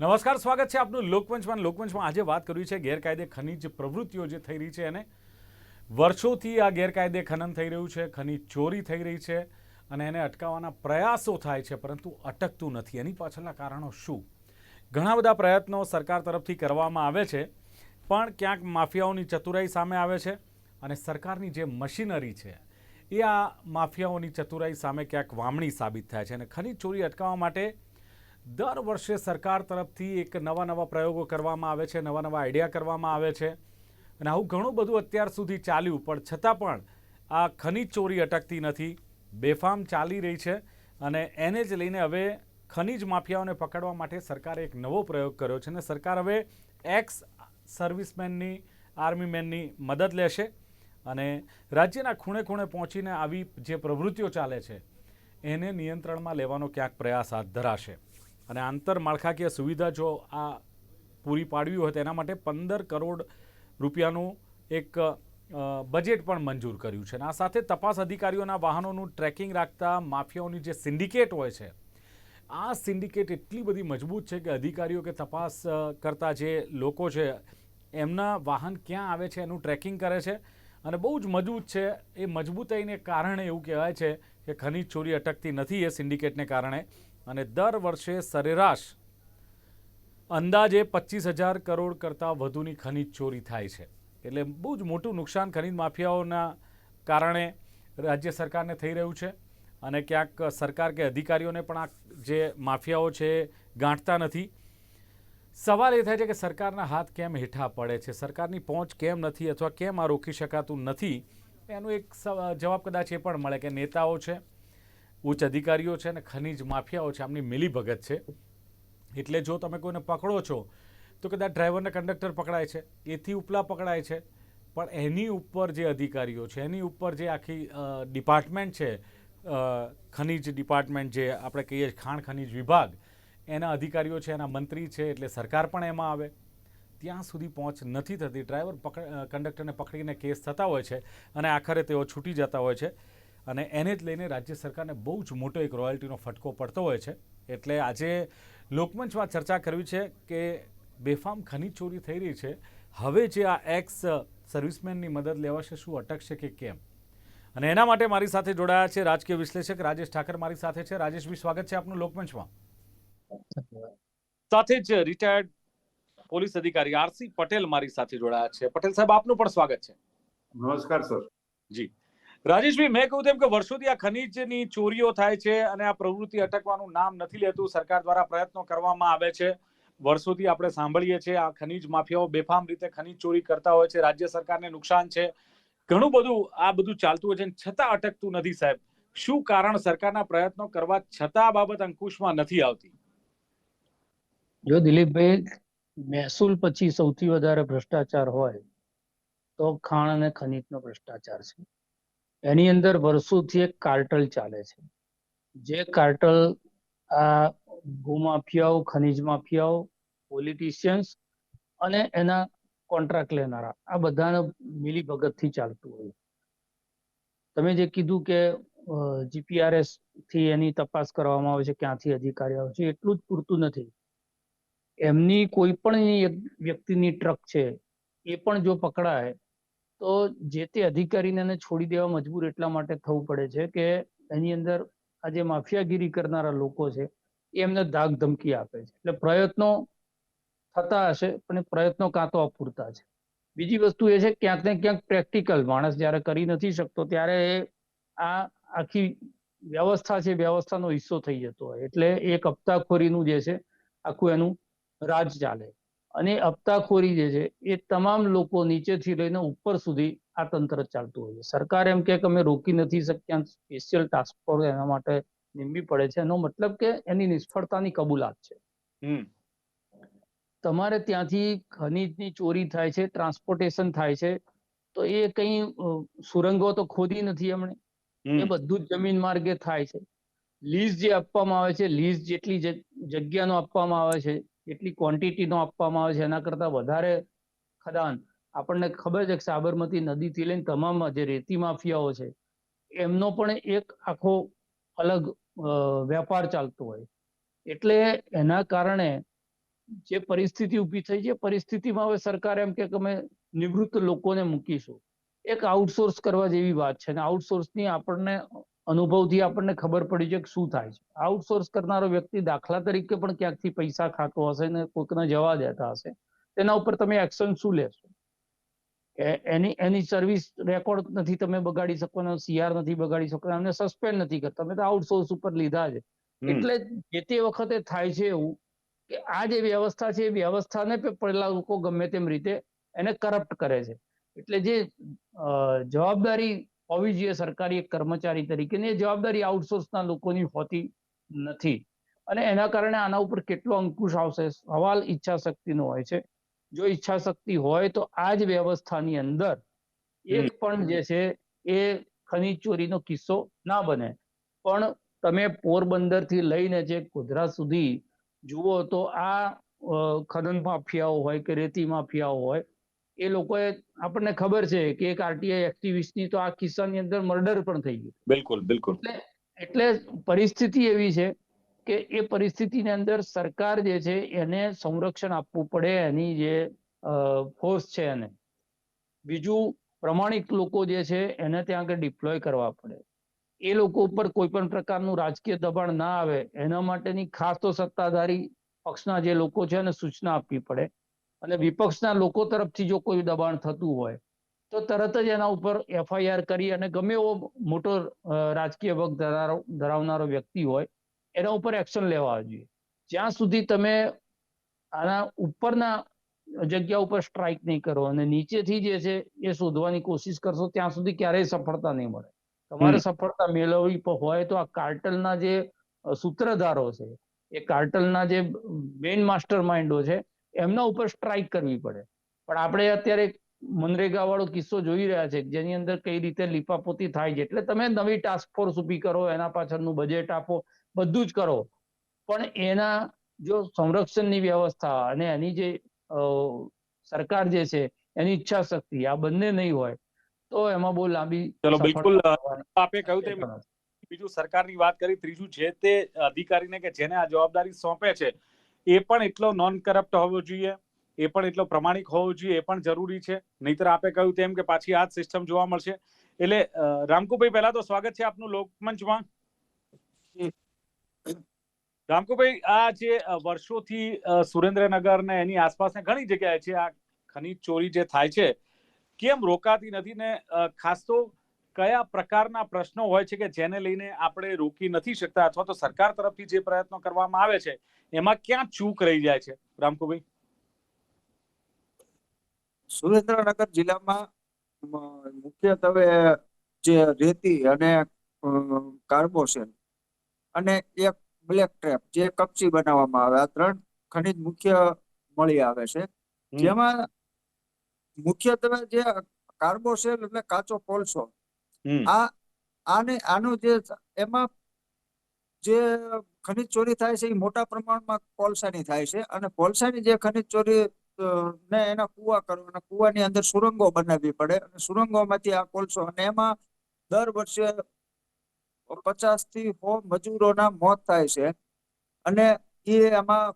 નમસ્કાર, સ્વાગત છે આપનું લોકમંચમાં લોકમંચમાં આજે વાત કરવી છે ગેરકાયદે ખનિજ પ્રવૃત્તિઓ જે થઈ રહી છે અને વર્ષોથી આ ગેરકાયદે ખનન થઈ રહ્યું છે, ખનિજ ચોરી થઈ રહી છે અને એને અટકાવવાના પ્રયાસો થાય છે, પરંતુ અટકતું નથી. એની પાછળના કારણો શું? ઘણા બધા પ્રયત્નો સરકાર તરફથી કરવામાં આવે છે, પણ ક્યાંક માફિયાઓની ચતુરાઈ સામે આવે છે અને સરકારની જે મશીનરી છે, એ આ માફિયાઓની ચતુરાઈ સામે ક્યાંક વામણી સાબિત થાય છે અને ખનિજ ચોરી અટકાવવા માટે દર વર્ષે સરકાર તરફથી એક નવા નવા પ્રયોગો કરવામાં આવે છે, નવા નવા આઈડિયા કરવામાં આવે છે. અને આવું ઘણું બધું અત્યાર સુધી ચાલ્યું, પણ છતાં પણ આ ખનિજ ચોરી અટકતી નથી. બેફામ ચાલી રહી છે અને એને જ લઈને હવે ખનીજ માફિયાઓને પકડવા માટે સરકારે એક નવો પ્રયોગ કર્યો છે અને સરકાર હવે એક્સ સર્વિસમેનની આર્મીમેનની મદદ લેશે અને રાજ્યના ખૂણે ખૂણે પહોંચીને આવી જે પ્રવૃત્તિઓ ચાલે છે, એને નિયંત્રણમાં લેવાનો ક્યાંક પ્રયાસ હાથ ધરાશે. અને આંતરમાળખાકીય સુવિધા જો આ પૂરી પાડવી હોય તેના માટે પંદર કરોડ રૂપિયાનું એક બજેટ પણ મંજૂર કર્યું છે. અને આ સાથે તપાસ અધિકારીઓના વાહનોનું ટ્રેકિંગ રાખતા માફિયાઓની જે સિન્ડિકેટ હોય છે, આ સિન્ડિકેટ એટલી બધી મજબૂત છે કે અધિકારીઓ કે તપાસ કરતા જે લોકો છે, એમના વાહન ક્યાં આવે છે એનું ટ્રેકિંગ કરે છે. અને બહુ જ મજબૂત છે. એ મજબૂતાઈને કારણે એવું કહેવાય છે કે ખનીજ ચોરી અટકતી નથી એ સિન્ડિકેટને કારણે. અને દર વર્ષે સરેરાશ અંદાજે પચીસ હજાર કરોડ કરતાં વધુની ખનિજ ચોરી થાય છે. એટલે બહુ જ મોટું નુકસાન ખનિજ માફિયાઓના કારણે રાજ્ય સરકારને થઈ રહ્યું છે અને ક્યાંક સરકાર કે અધિકારીઓને પણ આ જે માફિયાઓ છે ગાંઠતા નથી. સવાલ એ થાય છે કે સરકારના હાથ કેમ હેઠા પડે છે? સરકારની પહોંચ કેમ નથી અથવા કેમ આ રોકી શકાતું નથી? એનું એક જવાબ કદાચ એ પણ મળે કે નેતાઓ છે ઉચ્ચ અધિકારીઓ છે અને ખનીજ માફિયાઓ છે, આમની મિલીભગત છે. એટલે જો તમે કોઈને પકડો છો, તો કદાચ ડ્રાઈવરને કંડક્ટર પકડાય છે, એથી ઉપલા પકડાય છે. પણ એની ઉપર જે અધિકારીઓ છે, એની ઉપર જે આખી ડિપાર્ટમેન્ટ છે ખનીજ ડિપાર્ટમેન્ટ જે આપણે કહીએ ખાણ ખનિજ વિભાગ, એના અધિકારીઓ છે, એના મંત્રી છે, એટલે સરકાર પણ એમાં આવે. ત્યાં સુધી પહોંચ નથી થતી. ડ્રાઈવર પકડ કંડક્ટરને પકડીને કેસ થતા હોય છે અને આખરે તેઓ છૂટી જતા હોય છે. અને એને જ લઈને રાજ્ય સરકારને બહુ જ મોટો એક રોયલ્ટીનો ફટકો પડતો હોય છે. એટલે આજે લોકમંચમાં ચર્ચા કરવી છે કે બેફામ ખનિજ ચોરી થઈ રહી છે. હવે જે આ એક્સ સર્વિસમેનની મદદ લેવાશે શું અટકશે કે કેમ? અને એના માટે મારી સાથે જોડાયા છે રાજકીય વિશ્લેષક રાજેશ ઠાકર મારી સાથે છે. રાજેશભાઈ સ્વાગત છે આપનું લોકમંચમાં. સાથે જ રિટાયર્ડ પોલીસ અધિકારી આરસી પટેલ મારી સાથે જોડાયા છે. પટેલ સાહેબ આપનું પણ સ્વાગત છે. નમસ્કાર સર. જી. રાજેશભાઈ, મેં કહ્યું તેમ કે વર્ષોથી આ ખનીજની ચોરીઓ થાય છે અને આ પ્રવૃત્તિ અટકવાનું નામ નથી લેતું. સરકાર દ્વારા પ્રયત્નો કરવામાં આવે છે. વર્ષોથી આપણે સાંભળીએ છીએ આ ખનીજ માફિયાઓ બેફામ રીતે ખનીજ ચોરી કરતા હોય છે. રાજ્ય સરકારને નુકસાન છે. ઘણું બધું આ બધું ચાલતું હોય છે છતાં અટકતું નથી સાહેબ. શું કારણ સરકારના પ્રયત્નો કરવા છતાં બાબત અંકુશમાં નથી આવતી? જો દિલીપભાઈ, મહેસૂલ પછી સૌથી વધારે ભ્રષ્ટાચાર હોય તો ખાણ અને ખનીજનો ભ્રષ્ટાચાર છે. એની અંદર વર્ષોથી એક કાર્ટલ ચાલે છે. જે કાર્ટલ આ ભૂમાફિયાઓ, ખનીજ માફિયાઓ પોલિટિશિયન્સ અને એના કોન્ટ્રાક્ટ લેનારા, આ બધાને મિલીભગતથી ચાલતું હોય. તમે જે કીધું કે જીપીઆરએસથી એની તપાસ કરવામાં આવે છે, ક્યાંથી અધિકારી આવે છે, એટલું જ પૂરતું નથી. એમની કોઈ પણ વ્યક્તિની ટ્રક છે, એ પણ જો પકડાય તો જે તે અધિકારીને એને છોડી દેવા મજબૂર એટલા માટે થવું પડે છે કે એની અંદર આ જે માફિયાગીરી કરનારા લોકો છે, એ એમને ધાક ધમકી આપે છે. એટલે પ્રયત્નો થતા હશે, પણ પ્રયત્નો કાં તો અપૂરતા છે. બીજી વસ્તુ એ છે ક્યાંક ને ક્યાંક પ્રેક્ટિકલ માણસ જ્યારે કરી નથી શકતો, ત્યારે એ આ આખી વ્યવસ્થા છે વ્યવસ્થાનો હિસ્સો થઈ જતો હોય. એટલે એક હપ્તાખોરીનું જે છે, આખું એનું રાજ ચાલે. અને હપ્તાખોરી જે છે એ તમામ લોકો નીચેથી લઈને ઉપર સુધી આ તંત્ર ચાલતું હોય છે. સરકાર એમ કે અમે રોકી નથી શક્યા સ્પેશિયલ ટાસ્ક ફોર્સ એના માટે નિમવી પડે છે. એનો મતલબ કે એની નિષ્ફળતાની કબૂલાત છે. તમારે ત્યાંથી ખનીજની ચોરી થાય છે ટ્રાન્સપોર્ટેશન થાય છે તો એ કઈ સુરંગો તો ખોદી નથી એમણે. એ બધું જ જમીન માર્ગે થાય છે. લીઝ જે આપવામાં આવે છે લીઝ જેટલી જગ- જગ્યાનો આપવામાં આવે છે એટલી ક્વોન્ટિટીનો આપવામાં આવે છે, એના કરતા વધારે ખદાન. આપણને ખબર છે કે સાબરમતી નદીથી લઈને તમામ જે રેતી માફિયાઓ છે, એમનો પણ એક આખો અલગ વેપાર ચાલતો હોય. એટલે એના કારણે જે પરિસ્થિતિ ઊભી થઈ છે પરિસ્થિતિમાં હવે સરકાર એમ કે અમે નિવૃત્ત લોકોને મૂકીશું. એક આઉટસોર્સ કરવા જેવી વાત છે અને આઉટસોર્સની આપણને અનુભવથી આપણને ખબર પડી છે કે શું થાય છે. આઉટસોર્સ કરનારો વ્યક્તિ દાખલા તરીકે પણ ક્યાંકથી પૈસા ખાતો હશે ને કોઈકને જવા દેતા હશે તેના ઉપર તમે એક્શન શું લેશો? એની એની સર્વિસ રેકોર્ડ નથી તમે બગાડી શકવાના સીઆર નથી બગાડી શકવાના એમને સસ્પેન્ડ નથી કરતા. તમે તો આઉટસોર્સ ઉપર લીધા છે. એટલે જે તે વખતે થાય છે એવું કે આ જે વ્યવસ્થા છે એ વ્યવસ્થાને પેલા લોકો ગમે તેમ રીતે એને કરપ્ટ કરે છે. એટલે જે જવાબદારી હોવી જોઈએ સરકારી એક કર્મચારી તરીકે એ જવાબદારી આઉટસોર્સના લોકોની હોતી નથી. અને એના કારણે આના ઉપર કેટલો અંકુશ આવશે સવાલ ઈચ્છા શક્તિનો હોય છે. જો ઈચ્છા શક્તિ હોય તો આ જ વ્યવસ્થાની અંદર એક પણ જે છે એ ખનીજ ચોરીનો કિસ્સો ના બને. પણ તમે પોરબંદરથી લઈને જે ગોધરા સુધી જુઓ તો આ ખનન માફિયાઓ હોય કે રેતી માફિયાઓ હોય એ લોકોએ આપણને ખબર છે કે એક આરટીઆઈ એક્ટિવિસ્ટની તો આ કિસ્સાની અંદર મર્ડર પણ થઈ ગયું. બિલકુલ બિલકુલ. એટલે પરિસ્થિતિ એવી છે કે એ પરિસ્થિતિની અંદર સરકાર જે છે એને સંરક્ષણ આપવું પડે એની જે ફોર્સ છે એને. બીજું પ્રમાણિક લોકો જે છે એને ત્યાં આગળ ડિપ્લોય કરવા પડે. એ લોકો ઉપર કોઈ પણ પ્રકારનું રાજકીય દબાણ ના આવે એના માટેની ખાસ તો સત્તાધારી પક્ષના જે લોકો છે એને સૂચના આપવી પડે. અને વિપક્ષના લોકો તરફથી જો કોઈ દબાણ થતું હોય તો તરત જ એના ઉપર એફઆઈઆર કરી અને ગમે એવો મોટો રાજકીય વગ ધરાવ- ધરાવનારો વ્યક્તિ હોય એના ઉપર એક્શન લેવા જોઈએ. જ્યાં સુધી તમે આના ઉપરના જગ્યા ઉપર સ્ટ્રાઇક નહીં કરો અને નીચેથી જે છે એ શોધવાની કોશિશ કરશો ત્યાં સુધી ક્યારેય સફળતા નહીં મળે. તમારે સફળતા મેળવવી હોય તો આ કાર્ટલના જે સૂત્રધારો છે એ કાર્ટલના જે મેઇન માસ્ટર માઇન્ડો છે એમના ઉપર સ્ટ્રાઇક કરવી પડે. પણ આપણે અત્યારે મનરેગા વાળો કિસ્સો જોઈ રહ્યા છે જેની અંદર કઈ રીતે લીપાપોતી થાય છે. એટલે તમે નવી ટાસ્ક ફોર્સ ઊભી કરો એના પાછળનું બજેટ આપો બધું જ કરો. પણ એના જો સંરક્ષણની વ્યવસ્થા અને એની જે સરકાર જે છે એની ઈચ્છા શક્તિ આ બંને નહીં હોય તો એમાં બહુ લાંબી ચલો, બિલકુલ, આપે કહ્યું તેમ બીજું સરકારની વાત કરી ત્રીજું છે તે અધિકારીને કે જેને આ જવાબદારી સોંપે છે એ પણ એટલો નોન કરપ્ટ હોવો જોઈએ, એ પણ એટલો પ્રમાણિક હોવો જોઈએ, એ પણ જરૂરી છે. નહીતર આપે કહ્યું તેમ કે પાછી આ સિસ્ટમ જોવા મળશે. એટલે રામકુભાઈ, પહેલા તો સ્વાગત છે આપનું લોકમંચમાં. રામકુભાઈ, આ જે વર્ષોથી સુરેન્દ્રનગર ને એની આસપાસને ઘણી જગ્યાએ છે આ ખનીજ ચોરી જે થાય છે, કેમ રોકાતી નથી ને ખાસ તો કયા પ્રકારના પ્રશ્નો હોય છે કે જેને લઈને આપણે રોકી નથી શકતા અથવા તો સરકાર તરફથી જે પ્રયત્નો કરવામાં આવે છે એમાં ક્યાં ચૂક રહી જાય છે? રામકુભાઈ સુરેન્દ્રનગર જિલ્લામાં મુખ્યત્વે જે રેતી અને કાર્બોસેલ અને એક બ્લેક ટ્રેપ જે કપચી બનાવવામાં આવે આ ત્રણ ખનિજ મુખ્ય મળી આવે છે. જેમાં મુખ્યત્વે જે કાર્બોસેલ એટલે કાચો કોલસો. આ આને આનું જે એમાં જે ખનિજ ચોરી થાય છે એ મોટા પ્રમાણમાં કોલસાની થાય છે અને કોલસાની જે ખનિજ ચોરી ને એના કુવા કરવા અને કુવાની અંદર સુરંગો બનાવવી પડે. અને સુરંગોમાંથી આ કોલસો અને એમાં દર વર્ષે પચાસથી સો મજૂરોના મોત થાય છે. અને એ એમાં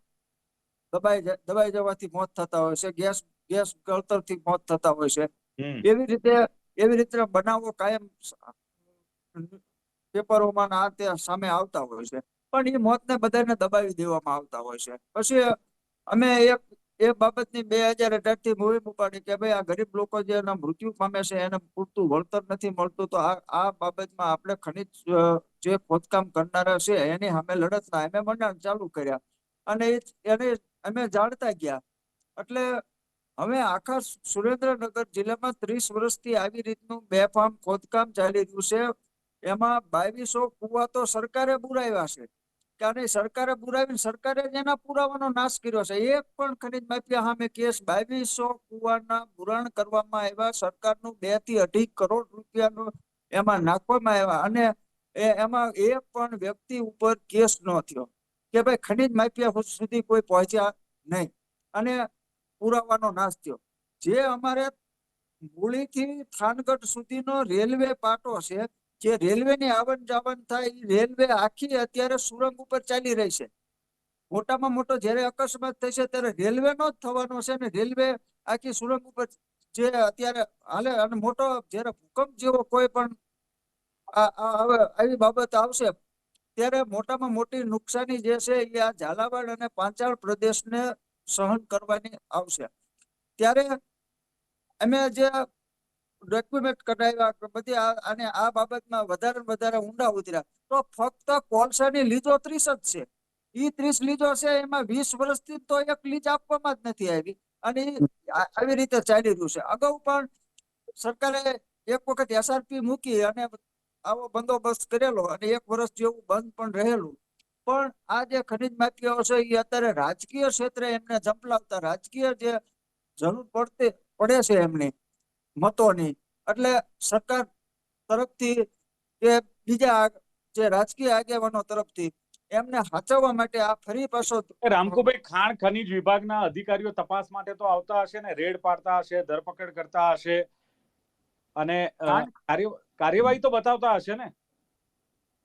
દબાઈ દબાઈ જવાથી મોત થતા હોય છે ગેસ ગેસ ગળતરથી મોત થતા હોય છે. એવી રીતે એવી રીતે બનાવો, કાયમ પેપરોમાં આ તે સામે આવતા હોય છે. પણ એ મોતને બધાને દબાવી દેવામાં આવતા હોય છે. પછી અમે એક, એ બાબતની બે હજાર અઢારથી મૂવી ઉપાડી કે ભાઈ આ ગરીબ લોકો જે એના મૃત્યુ પામે છે, એને પૂરતું વળતર નથી મળતું, તો આ આ બાબતમાં આપણે ખનિજ જે ખોદકામ કરનારા છે, એની સામે લડતના અમે મંડાણ ચાલુ કર્યા. અને એને અમે જાણતા ગયા. એટલે હવે આખા સુરેન્દ્રનગર જિલ્લામાં ત્રીસ વર્ષથી આવી રીતનું બેફામ, ખોદકામ ચાલી રહ્યું છે. એમાં બાવીસો કુવા તો સરકારે બુરાવ્યા છે. કે સરકારે બુરાવીને સરકારે એના પુરાવાનો નાશ કર્યો છે. એક પણ ખનીજ માફિયા સામે કેસ બાવીસો કુવાના બુરાણ કરવામાં આવ્યા. સરકારનું બેથી અઢી કરોડ રૂપિયાનું એમાં નાખવામાં આવ્યા અને એમાં એ પણ વ્યક્તિ ઉપર કેસ ન થયો કે ભાઈ ખનીજ માફિયા સુધી કોઈ પહોંચ્યા નહીં. અને પુરાવાનો નાશ થયો. જે અમારે મૂળીથી થાનગઢ સુધીનો રેલવે પાટો છે, જે રેલવેની આવન જાવન થાય રેલવે આખી અત્યારે સુરંગ ઉપર ચાલી રહી છે. મોટામાં મોટો જ્યારે અકસ્માત થશે ત્યારે રેલવેનો જ થવાનો છે ને રેલવે આખી સુરંગ ઉપર જે અત્યારે હાલે અને મોટો જ્યારે ભૂકંપ જેવો કોઈ પણ આવી બાબત આવશે, ત્યારે મોટામાં મોટી નુકસાની જે છે એ આ ઝાલાવાડ અને પાંચાળ પ્રદેશને સહન કરવાની આવશે. ત્યારે અમે જે ડોક્યુમેન્ટ કઢાવ્યા બધી અને આ બાબતમાં વધારે વધારે ઊંડા ઉતર્યા. તો ફક્ત કોલસાની લીધો ત્રીસ જ છે. ઈ ત્રીસ લીધો છે, એમાં વીસ વર્ષથી તો એક લીજ આપવામાં જ નથી આવી. અને આવી રીતે ચાલી રહ્યું છે. અગાઉ પણ સરકારે એક વખત એસઆરપી મૂકી અને આવો બંદોબસ્ત કરેલો અને એક વર્ષ જેવું બંધ પણ રહેલું. પણ આ જે ખનિજ માફિયાઓ છે એ અત્યારે રાજકીય ક્ષેત્રે એમને ઝંપલાવતા રાજકીય જે જરૂર પડતી પડે છે એમની મતોની. એટલે સરકાર તરફથી કે બીજા જે રાજકીય આગેવાનો તરફથી એમને હાચવવા માટે આ ફરી પાછો રામકુભાઈ ખાણ ખનીજ વિભાગના અધિકારીઓ તપાસ માટે તો આવતા હશે ને રેડ પાડતા હશે ધરપકડ કરતા હશે અને કાર્યવાહી તો બતાવતા હશે ને?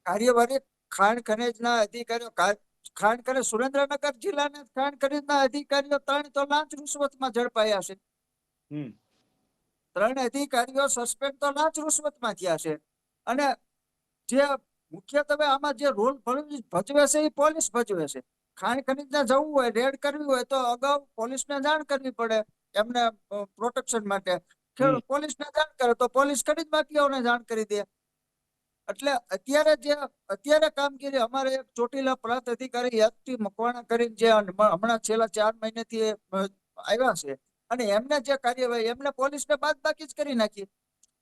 કાર્યવાહી ખાણ ખનીજના અધિકારીઓ ખાણ ખનીજ સુરેન્દ્રનગર જિલ્લાના ખાણ ખનીજના અધિકારીઓ ત્રણ તો લાંચ રૂશ્વતમાં ઝડપાયા છે. હમ. ત્રણ અધિકારીઓ સસ્પેન્ડ તો લાંચ રૂશ્વતમાં થયા છે. અને જે મુખ્યત્વે આમાં જે રોલ ભજવે છે એ પોલીસ ભજવે છે. ખાણ ખનીજને જવું હોય રેડ કરવી હોય તો અગાઉ પોલીસને જાણ કરવી પડે એમને પ્રોટેક્શન માટે. પોલીસ પોલીસને જાણ કરે તો પોલીસ ખનીજ માફિયાઓને જાણ કરી દે. એટલે અત્યારે જે અત્યારે કામગીરી અમારે એક ચોટીલા પ્રાંત અધિકારી યાદથી મકવાણા કરીને જે હમણાં છેલ્લા ચાર મહિનેથી આવ્યા છે. અને એમને જે કાર્યવાહી એમને પોલીસને બાદ બાકી જ કરી નાખી.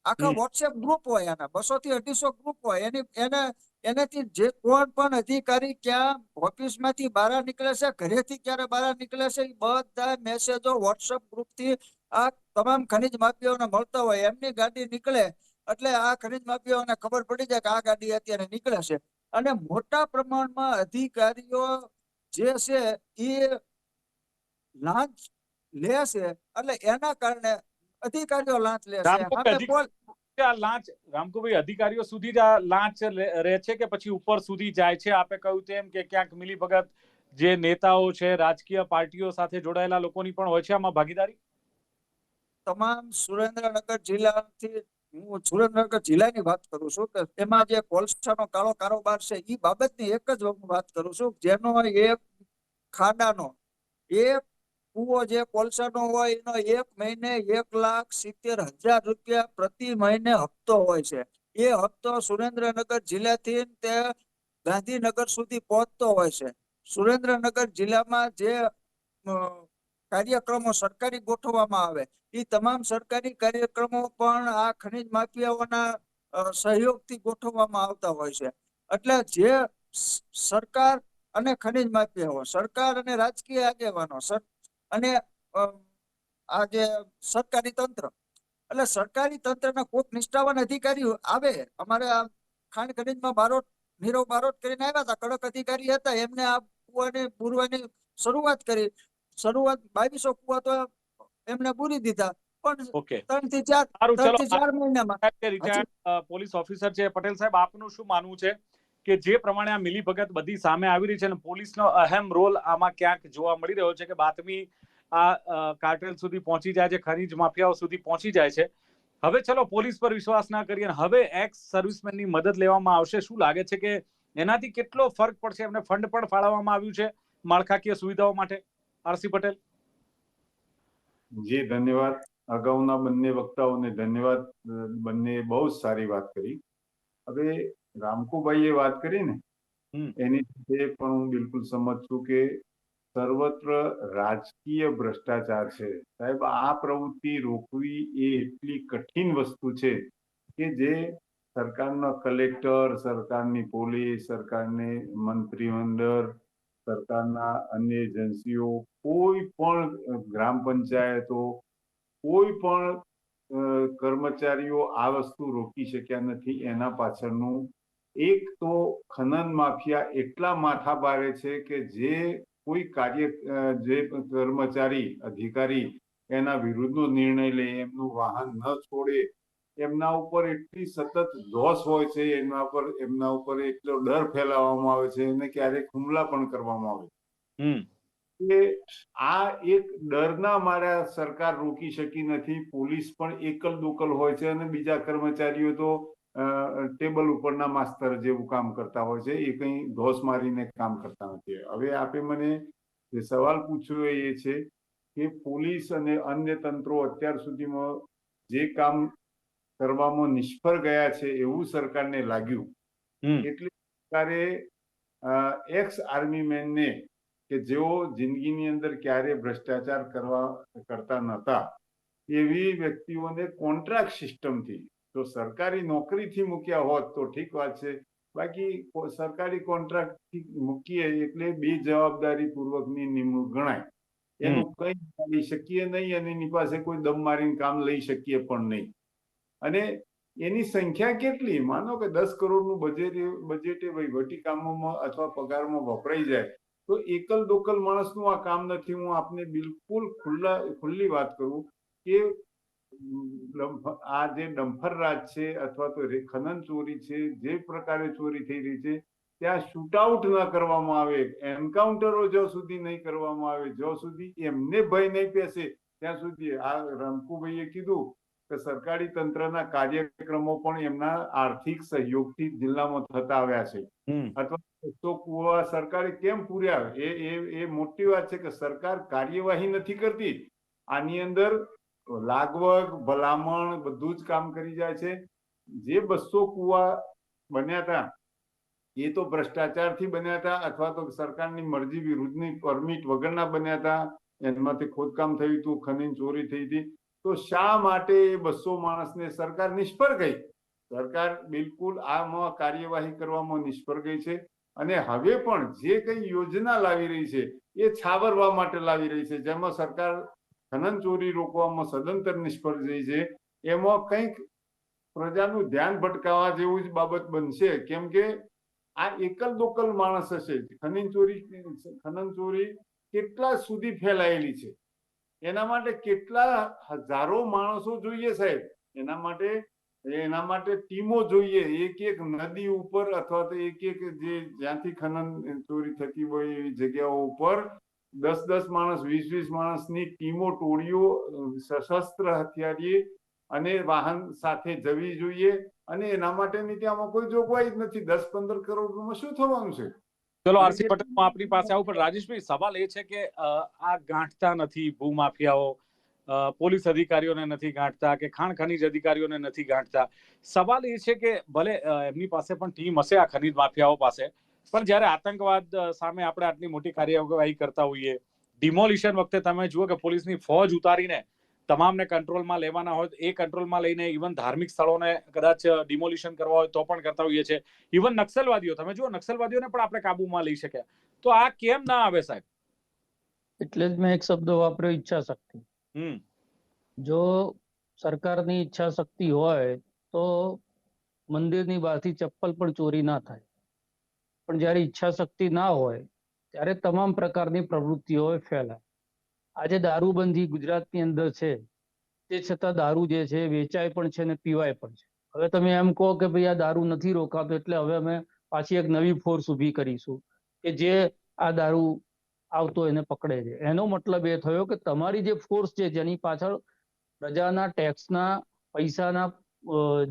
આખા વોટ્સએપ ગ્રુપ હોય આના બસો થી અઢીસો ગ્રુપ હોય. એની એને એનાથી જે કોણ પણ અધિકારી ક્યાં ઓફિસમાંથી બહાર નીકળે છે ઘરેથી ક્યારે બહાર નીકળે છે એ બધા મેસેજો વોટ્સએપ ગ્રુપથી આ તમામ ખનીજ માફિયાઓને મળતા હોય. એમની ગાડી નીકળે એટલે આ ખનીજ માફિયાઓને ખબર પડી જાય કે આ ગાડી અત્યારે નીકળે છે. અને મોટા પ્રમાણમાં અધિકારીઓ જે છે એ લાંચ લે છે એટલે એના કારણે અધિકારીઓ લાંચ લે છે. લાંચ રામકુભાઈ અધિકારીઓ સુધી જ આ લાંચ રહે છે કે પછી ઉપર સુધી જાય છે? આપે કહ્યું તેમ કે ક્યાંક મિલીભગત જે નેતાઓ છે રાજકીય પાર્ટીઓ સાથે જોડાયેલા લોકોની પણ હોય છે આમાં ભાગીદારી? તમામ સુરેન્દ્રનગર જિલ્લાથી હું સુરેન્દ્રનગર જિલ્લાની વાત કરું છું કે એમાં જે કોલસાનો કાળો કારોબાર છે એ બાબતની એક જ વાત કરું છું. જેનો એક ખાડાનો, એક કુવો જે કોલસાનો હોય, એનો એક મહિને એક લાખ સિત્તેર હજાર રૂપિયા પ્રતિ મહિને હપ્તો હોય છે. એ હપ્તો સુરેન્દ્રનગર જિલ્લાથી તે ગાંધીનગર સુધી પહોંચતો હોય છે. સુરેન્દ્રનગર જિલ્લામાં જે કાર્યક્રમો સરકારી ગોઠવવામાં આવે. એ તમામ સરકારી કાર્યક્રમો પણ આ ખનીજ માફિયાઓના સહયોગથી ગોઠવવામાં આવતા હોય છે. એટલે જે સરકાર અને ખનીજ માફિયાઓ, સરકાર અને રાજકીય આગેવાનો અને આ જે સરકારી તંત્ર. એટલે સરકારી તંત્રના કોઈક નિષ્ઠાવાન અધિકારી આવે. અમારે આ ખાણ ખનીજમાં બારોટ, નીરવ બારોટ કરીને આવ્યા હતા. કડક અધિકારી હતા. એમને આ કુવાને પૂરવાની શરૂઆત કરી. શરૂઆત બાવીસો કુવા તો એમને પૂરી દીધા. પણ ત્રણથી ચાર ત્રણથી ચાર મહિનામાં. પોલીસ ઓફિસર છે પટેલ સાહેબ આપનું શું માનવું છે કે જે પ્રમાણે આ મિલીભગત બધી સામે આવી રહી છે અને પોલીસનો અહેમ રોલ આમાં ક્યાંક જોવા મળી રહ્યો છે કે બાતમી આ કાર્ટેલ સુધી પહોંચી જાય છે ખનીજ માફિયાઓ સુધી પહોંચી જાય છે. હવે ચલો પોલીસ પર વિશ્વાસ ના કરીએ અને હવે એક્સ સર્વિસમેનની મદદ લેવામાં આવશે. શું લાગે છે કે એનાથી કેટલો ફરક પડશે? એમને ફંડ પણ ફાળવવામાં આવ્યું છે માળખાકીય સુવિધાઓ માટે. આરસી પટેલ. જી ધન્યવાદ. અગાઉના બંને વક્તાઓને ધન્યવાદ. બંને બહુ જ સારી વાત કરી. હવે રામકુભાઈએ વાત કરી ને એની સાથે પણ હું બિલકુલ સંમત છું કે સર્વત્ર રાજકીય ભ્રષ્ટાચાર છે. સાહેબ આ પ્રવૃત્તિ રોકવી એ એટલી કઠિન વસ્તુ છે કે જે સરકારના કલેક્ટર સરકારની પોલીસ સરકારની મંત્રીમંડળ સરકારના અન્ય એજન્સીઓ, કોઈ પણ ગ્રામ પંચાયતો, કોઈ પણ કર્મચારીઓ આ વસ્તુ રોકી શક્યા નથી એના પાછળનું. એક તો ખનન માફિયા એટલા માથા ભારે છે કે જે કોઈ કાર્ય જે કર્મચારી, અધિકારી એના વિરુદ્ધનો નિર્ણય લે, એમનું વાહન ન છોડે એમના ઉપર એટલી સતત ધોષ હોય છે એમના ઉપર એમના ઉપર એટલો ડર ફેલાવવામાં આવે છે અને ક્યારેક હુમલા પણ કરવામાં આવે હમ. કે આ એક ડરના મારા સરકાર રોકી શકી નથી પોલીસ પણ એકલ દોકલ હોય છે અને બીજા કર્મચારીઓ તો ટેબલ ઉપરના માસ્તર જેવું કામ કરતા હોય છે એ કંઈ ધોસ મારીને કામ કરતા નથી. હવે આપે મને જે સવાલ પૂછ્યો એ છે કે પોલીસ અને અન્ય તંત્રો અત્યાર સુધીમાં જે કામ કરવામાં નિષ્ફળ ગયા છે એવું સરકારને લાગ્યું. એટલે સરકારે એક્સ આર્મી મેનને કે જેઓ જિંદગીની અંદર ક્યારે ભ્રષ્ટાચાર કરવા કરતા નહોતા એવી વ્યક્તિઓને કોન્ટ્રાક્ટ સિસ્ટમથી તો સરકારી નોકરીથી મૂક્યા હોત તો ઠીક વાત છે. બાકી સરકારી કોન્ટ્રાક્ટથી મૂકીએ એટલે બે જવાબદારી પૂર્વકની નિમણૂક ગણાય. એનું કંઈ કરી શકીએ નહીં અને એની પાસે કોઈ દમ મારીને કામ લઈ શકીએ પણ નહીં. અને એની સંખ્યા કેટલી? માનો કે દસ કરોડનું બજેટ બજેટ એ વહીવટી કામોમાં અથવા પગારમાં વપરાઈ જાય, તો એકલ દોકલ માણસનું આ કામ નથી. હું આપને બિલકુલ ખુલ્લા ખુલ્લી વાત કરું કે આ જે ડમ્ફર રાજ છે અથવા તો ખનન ચોરી છે, જે પ્રકારે ચોરી થઈ રહી છે, ત્યાં શૂટઆઉટ ન કરવામાં આવે, એન્કાઉન્ટરો જ્યાં સુધી નહીં કરવામાં આવે, જ્યાં સુધી એમને ભય નહીં પેસે ત્યાં સુધી આ રમકુભાઈએ કીધું કે સરકારી તંત્રના કાર્યક્રમો પણ એમના આર્થિક સહયોગથી જિલ્લામાં થતા આવ્યા છે. અથવા તો કુવા સરકારે કેમ પૂર્યા એ એ એ મોટી વાત છે કે સરકાર કાર્યવાહી નથી કરતી. આની અંદર લાગવગ ભલામણ બધું જ કામ કરી જાય છે. જે બસો કુવા બન્યા હતા એ તો ભ્રષ્ટાચારથી બન્યા હતા અથવા તો સરકારની મરજી વિરુદ્ધની પરમિટ વગરના બન્યા હતા. એમાંથી ખોદકામ થયું હતું ખનીન ચોરી થઈ હતી. તો શા માટે એ બસો માણસને સરકાર નિષ્ફળ ગઈ? સરકાર બિલકુલ આમાં કાર્યવાહી કરવામાં નિષ્ફળ ગઈ છે અને હવે પણ જે કઈ યોજના લાવી રહી છે, એ છાવરવા માટે લાવી રહી છે. જેમાં સરકાર ખનન ચોરી રોકવામાં સદંતર નિષ્ફળ ગઈ છે. એમાં કંઈક પ્રજાનું ધ્યાન ભટકાવા જેવું જ બાબત બનશે. કેમ કે આ એકલ દોકલ માણસ હશે. ખનન ચોરી ખનન ચોરી કેટલા સુધી ફેલાયેલી છે? એના માટે કેટલા હજારો માણસો જોઈએ સાહેબ? એના માટે એના માટે ટીમો જોઈએ. એક એક નદી ઉપર અથવા તો એક એક જે જ્યાંથી ખનન ચોરી થતી હોય એવી જગ્યાઓ ઉપર દસ દસ માણસ, વીસ વીસ માણસની ટીમો, ટોળીઓ, સશસ્ત્ર હથિયારી અને વાહન સાથે જવી જોઈએ. અને એના માટેની ત્યાંમાં કોઈ જોગવાઈ જ નથી. દસ પંદર કરોડ રૂપિયામાં શું થવાનું છે? ચલો આરસી પટેલ હું આપની પાસે આવું પણ રાજેશભાઈ સવાલ એ છે કે આ ગાંઠતા નથી ભૂમાફિયાઓ પોલીસ અધિકારીઓને નથી ગાંઠતા કે ખાણ ખનીજ અધિકારીઓને નથી ગાંઠતા? સવાલ એ છે કે ભલે એમની પાસે પણ ટીમ હશે આ ખનીજ માફિયાઓ પાસે પણ જ્યારે આતંકવાદ સામે આપણે આટલી મોટી કાર્યવાહી કરતા હોઈએ ડિમોલિશન વખતે તમે જુઓ કે પોલીસની ફોજ ઉતારીને તમામને કંટ્રોલમાં લેવાના હોય એ કંટ્રોલમાં લઈને ઇવન ધાર્મિક સ્થળોને કદાચ ડિમોલિશન કરવા હોય તો પણ કરતા હોઈએ છે ઇવન નક્સલવાદીઓ તમે જુઓ નક્સલવાદીઓને પણ આપણે કાબુમાં લઈ શક્યા. તો આ કેમ ના આવે સાહેબ? એટલે જ મેં એક શબ્દ વાપર્યો ઈચ્છા શક્તિ હમ. જો સરકારની ઈચ્છા શક્તિ હોય તો મંદિરની બહારથી ચપ્પલ પણ ચોરી ના થાય. પણ જ્યારે ઈચ્છા શક્તિ ના હોય ત્યારે તમામ પ્રકારની પ્રવૃત્તિઓ ફેલાય. આજે દારૂબંધી ગુજરાતની અંદર છે, તે છતાં દારૂ જે છે વેચાય પણ છે ને પીવાય પણ છે. હવે તમે એમ કહો કે ભાઈ આ દારૂ નથી રોકાતો એટલે હવે અમે પાછી એક નવી ફોર્સ ઊભી કરીશું કે જે આ દારૂ આવતો એને પકડે છે. એનો મતલબ એ થયો કે તમારી જે ફોર્સ છે જેની પાછળ પ્રજાના ટેક્સના પૈસાના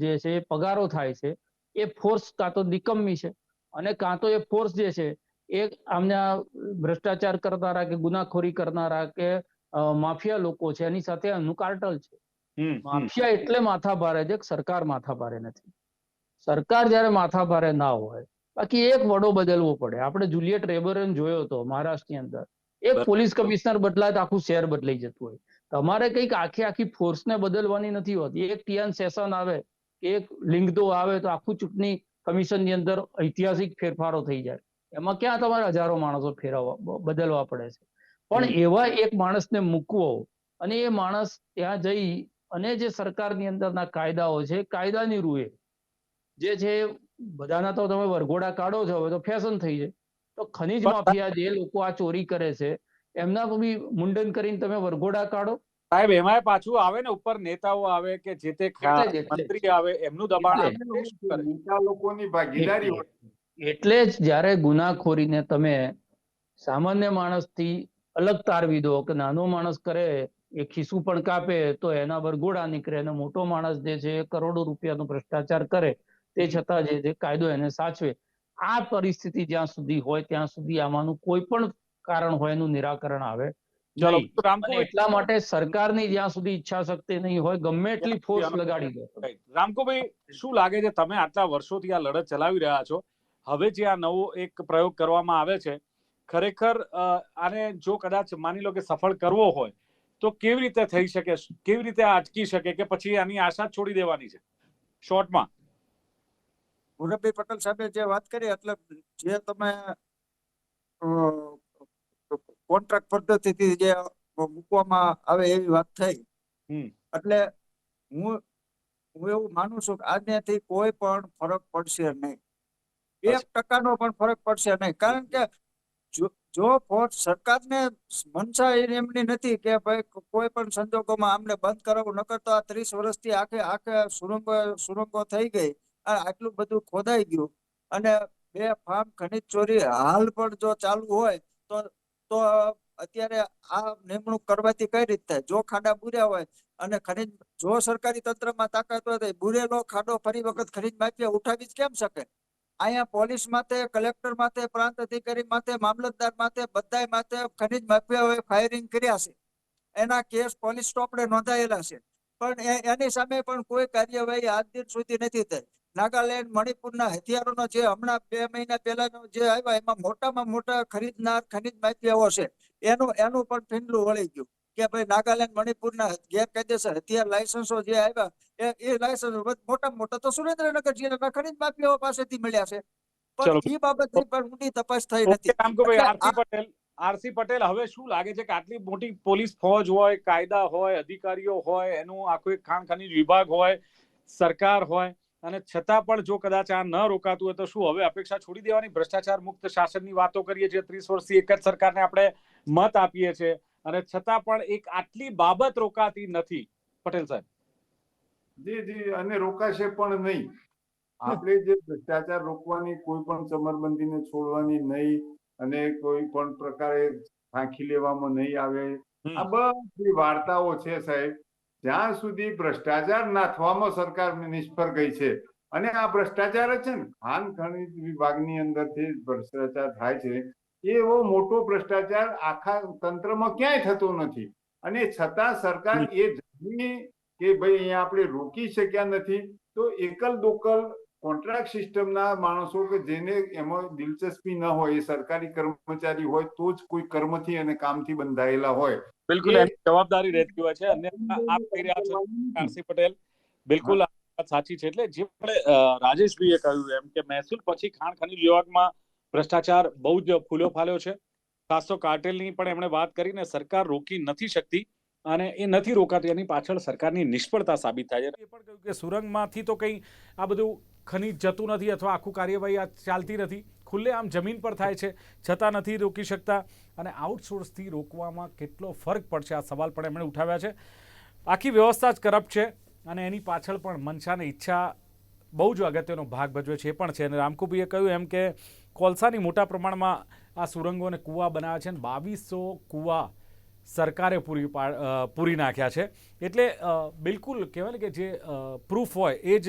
જે છે પગારો થાય છે, એ ફોર્સ કાં તો નિકમ્મી છે અને કાં તો એ ફોર્સ જે છે એ આમના ભ્રષ્ટાચાર કરનારા કે ગુનાખોરી કરનારા કે માફિયા લોકો છે એની સાથે એનું કાર્ટલ છે. માફિયા એટલે માથા ભારે છે સરકાર માથા ભારે નથી. સરકાર જયારે માથા ભારે ના હોય બાકી એક વડો બદલવો પડે. આપણે જુલિયટ રેબરન જોયો હતો મહારાષ્ટ્રની અંદર એક પોલીસ કમિશનર બદલાય તો આખું શહેર બદલાઈ જતું હોય. તમારે કંઈક આખી આખી ફોર્સને બદલવાની નથી હોતી. એક ટિયાન સેશન આવે એક લિંગદો આવે તો આખું ચૂંટણી કમિશનની અંદર ઐતિહાસિક ફેરફારો થઈ જાય. એમાં ક્યાં તમારે હજારો માણસો ફેરવવા બદલવા પડે છે. પણ એવા એક માણસને મૂકવો અને એ માણસ ત્યાં જઈ અને જે સરકારની અંદરના કાયદાઓ છે કાયદાની રૂએ જે છે બધાના તો તમે વરઘોડા કાઢો છો હવે તો ફેશન થઈ છે તો ખનીજ માફિયા જે લોકો આ ચોરી કરે છે એમના બી મુંડન કરીને તમે વરઘોડા કાઢો. સાહેબ એમાંય પાછું આવે ને ઉપર નેતાઓ આવે કે જે તે. મંત્રી આવે એમનું દબાણ? મોટા લોકોની ભાગીદારી હોય. એટલે જ જ્યારે ગુનાખોરીને તમે સામાન્ય માણસથી અલગ તારવી દો કે નાનો માણસ કરે એ ખિસ્સું પણ કાપે તો એના પર ગોળા નીકળે અને મોટો માણસ જે છે કરોડો રૂપિયાનો ભ્રષ્ટાચાર કરે તે છતાં જે કાયદો એને સાચવે. આ પરિસ્થિતિ જ્યાં સુધી હોય ત્યાં સુધી આમાંનું કોઈ પણ કારણ હોય એનું નિરાકરણ આવે એટલા માટે સરકારની જ્યાં સુધી ઈચ્છા શક્તિ નહીં હોય ગમે એટલી ફોર્સ લગાડી દો. રામકુભાઈ શું લાગે છે તમે આટલા વર્ષોથી આ લડત ચલાવી રહ્યા છો? હવે જે આ નવો એક પ્રયોગ કરવામાં આવે છે ખરેખર આને જો કદાચ માની લો કે સફળ કરવો હોય તો કેવી રીતે થઈ શકે? કેવી રીતે અટકી શકે કે પછી આની આશા છોડી દેવાની છે? શોર્ટમાં. મુરબ્બી પટેલ સાહેબે જે વાત કરી એટલે જે તમે કોન્ટ્રાક્ટ પદ્ધતિથી જે મૂકવામાં આવે એવી વાત થઈ. હમ. એટલે હું હું એવું માનું છું કે આજનેથી કોઈ પણ ફરક પડશે નહીં. એક ટકાનો પણ ફરક પડશે નહીં. કારણ કે જો જો ફોર્સ સરકારને મનસા એમની નથી કે ભાઈ કોઈ પણ સંજોગોમાં આમને બંધ કરાવવું નકર તો આ ત્રીસ વર્ષથી આખે આખે સુરંગો સુરંગો થઈ ગઈ. આ આટલું બધું ખોદાઈ ગયું. અને બે ફાર્મ ખનીજ ચોરી હાલ પણ જો ચાલુ હોય તો તો અત્યારે આ નિમણૂક કરવાથી કઈ રીત થાય? જો ખાડા બુર્યા હોય અને ખનીજ જો સરકારી તંત્રમાં તાકાત હોય તો બુરેલો ખાડો ફરી વખત ખનીજ માફિયા ઉઠાવી જ કેમ શકે? અહીંયા પોલીસ માથે કલેક્ટર માથે પ્રાંત અધિકારી માથે મામલતદાર માથે બધા માથે ખનીજ માફિયાઓએ ફાયરિંગ કર્યા છે. એના કેસ પોલીસ સ્ટોપડે નોંધાયેલા છે. પણ એની સામે પણ કોઈ કાર્યવાહી આજ દિન સુધી નથી થઈ. નાગાલેન્ડ, મણિપુરના હથિયારોનો જે હમણાં બે મહિના પહેલાનો જે આવ્યા, એમાં મોટામાં મોટા ખરીદનાર ખનીજ માફિયાઓ છે. એનું એનું પણ ફીંડલું વળી ગયું. કે ભાઈ નાગાલેન્ડ મણિપુરના ગેરકાયદેસર હથિયાર લાયસન્સો જે આવ્યા એ લાયસન્સ મોટા મોટા તો સુરેન્દ્રનગર જિલ્લાના ખનીજ માફિયાઓ પાસેથી મળ્યા છે. પણ એ બાબતની પણ ઊંડી તપાસ થઈ નથી. પટેલ આરસી પટેલ હવે શું લાગે છે કે આટલી મોટી પોલીસ ફોજ હોય કાયદા હોય અધિકારીઓ હોય એનું આખું એક ખાણ ખનીજ વિભાગ હોય સરકાર હોય અને છતાં પણ જો કદાચ આ ન રોકાતું હોય તો શું હવે અપેક્ષા છોડી દેવાની? ભ્રષ્ટાચાર મુક્ત શાસનની વાતો કરીએ છીએ ત્રીસ વર્ષથી એક જ સરકારને આપણે મત આપીએ છીએ. અને છતાં પણ એક આટલી બાબત રોકાતી નથી પટેલ સાહેબ. જી જી અને રોકાશે પણ નહીં. આપણે જે ભ્રષ્ટાચાર રોકવાની કોઈ પણ ચમરબંધીને છોડવાની નહીં અને કોઈ પણ પ્રકારે ફાંકી લેવામાં નહીં આવે. આ બધી વાર્તાઓ છે સાહેબ જ્યાં સુધી ભ્રષ્ટાચાર નાથવામાં સરકાર નિષ્ફળ ગઈ છે અને આ ભ્રષ્ટાચાર જ છે ને ખાન ખનિજ વિભાગની અંદરથી ભ્રષ્ટાચાર થાય છે એવો મોટો ભ્રષ્ટાચાર આખા તંત્રમાં ક્યાંય થતો નથી. અને છતાં સરકાર એ જાણી કે ભાઈ અહીંયા આપણે રોકી શક્યા નથી તો એકલ દોકલ કોન્ટ્રાક્ટ સિસ્ટમના માણસો કે જેને એમાં દિલચસ્પી ન હોય એ સરકારી કર્મચારી હોય તો જ કોઈ કર્મથી અને કામથી બંધાયેલા હોય. બિલકુલ એની જવાબદારી રહેતી હોય છે. અને આપ કહી રહ્યા છો આરસી પટેલ. બિલકુલ સાચી છે. એટલે જે રાજેશભાઈએ કહ્યું એમ કે મહેસૂલ પછી ખાણ ખનીજ વિભાગમાં ભ્રષ્ટાચાર બહુ જ ફૂલ્યો ફાલ્યો છે. ખાસ તો કાર્ટેલની પણ એમણે વાત કરીને સરકાર રોકી નથી શકતી અને એ નથી રોકાતી, એની પાછળ સરકારની નિષ્ફળતા સાબિત થાય છે. એ પણ કહ્યું કે સુરંગમાંથી તો કંઈ આ બધું ખનીજ જતું નથી અથવા આખું કાર્યવાહી આ ચાલતી નથી. ખુલ્લે આમ જમીન પર થાય છે, છતાં નથી રોકી શકતા અને આઉટસોર્સથી રોકવામાં કેટલો ફરક પડશે, આ સવાલ પણ એમણે ઉઠાવ્યા છે. આખી વ્યવસ્થા જ કરપ્ટ છે અને એની પાછળ પણ મનસાની ઈચ્છા બહુ જ અગત્યનો ભાગ ભજવે છે, એ પણ છે. અને રામકુબીએ કહ્યું એમ કે કોલસાની મોટા પ્રમાણમાં આ સુરંગો અને કૂવા બનાવ્યા છે અને બાવીસો કૂવા સરકારે પૂરી પૂરી નાખ્યા છે. એટલે બિલકુલ કહેવાય ને કે જે પ્રૂફ હોય એ જ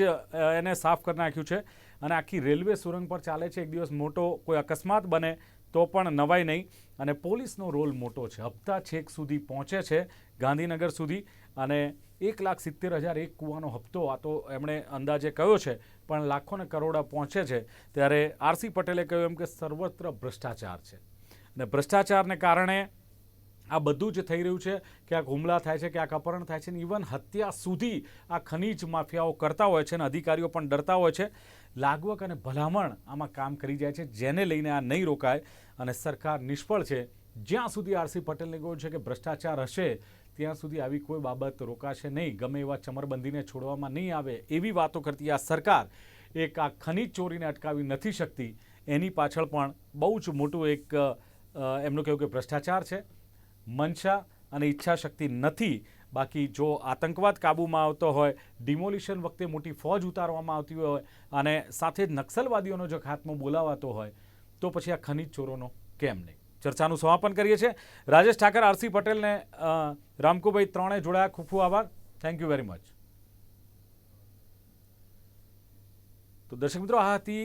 એને સાફ કરી નાખ્યું છે અને આખી રેલવે સુરંગ પર ચાલે છે. એક દિવસ મોટો કોઈ અકસ્માત બને તો પણ નવાઈ નહીં અને પોલીસનો રોલ મોટો છે. હપ્તા છેક સુધી પહોંચે છે. ગાંધીનગર સુધી અને એક લાખ સિત્તેર હજાર એક કૂવાનો હપ્તો, આ તો એમણે અંદાજે કહ્યો છે, પણ લાખો ને કરોડા પહોંચે છે, ત્યારે આરસી પટેલે કહ્યું એમ કે સર્વત્ર ભ્રષ્ટાચાર છે. અને ભ્રષ્ટાચારને કારણે આ બધું જ થઈ રહ્યું છે, ક્યાંક હુમલા થાય છે, ક્યાંક અપહરણ થાય છે, ને ઇવન હત્યા સુધી આ ખનીજ માફિયાઓ કરતા હોય છે અને અધિકારીઓ પણ ડરતા હોય છે. લાગવક અને ભલામણ આમાં કામ કરી જાય છે, જેને લઈને આ નહીં રોકાય અને સરકાર નિષ્ફળ છે. જ્યાં સુધી આરસી પટેલને કહ્યું છે કે ભ્રષ્ટાચાર હશે ત્યાં સુધી આવી કોઈ બાબત રોકાશે નહીં, ગમે એવા ચમરબંધીને છોડવામાં નહીં આવે એવી વાતો કરતી આ સરકાર એક આ ખનીજ ચોરીને અટકાવી નથી શકતી. એની પાછળ પણ બહુ જ મોટું એક એમનું કહેવું કે ભ્રષ્ટાચાર છે. મનસા અને ઈચ્છા શક્તિ નથી. બાકી જો આતંકવાદ કાબૂમાં આવતો હોય, ડિમોલિશન વખતે મોટી ફોજ ઉતારવામાં આવતી હોય અને સાથે જ નક્સલવાદીઓનો જો ખાત્મો બોલાવાતો હોય, તો પછી આ ખનીજ ચોરોનો કેમ નહીં? ચર્ચાનું સમાપન કરીએ છીએ. રાજેશ ઠાકર, આરસી પટેલને રામકુભાઈ ત્રણે જોડાયા. ખૂબ ખૂબ આભાર. થેન્ક યુ વેરી મચ તો દર્શક મિત્રો, આ હતી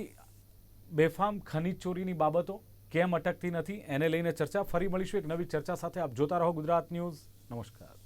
બેફામ ખનીજ ચોરીની બાબતો. કેમ અટકતી નથી? એને લઈને ચર્ચા. ફરી મળીશું એક નવી ચર્ચા સાથે. આપ જોતા રહો ગુજરાત ન્યૂઝ. નમસ્કાર.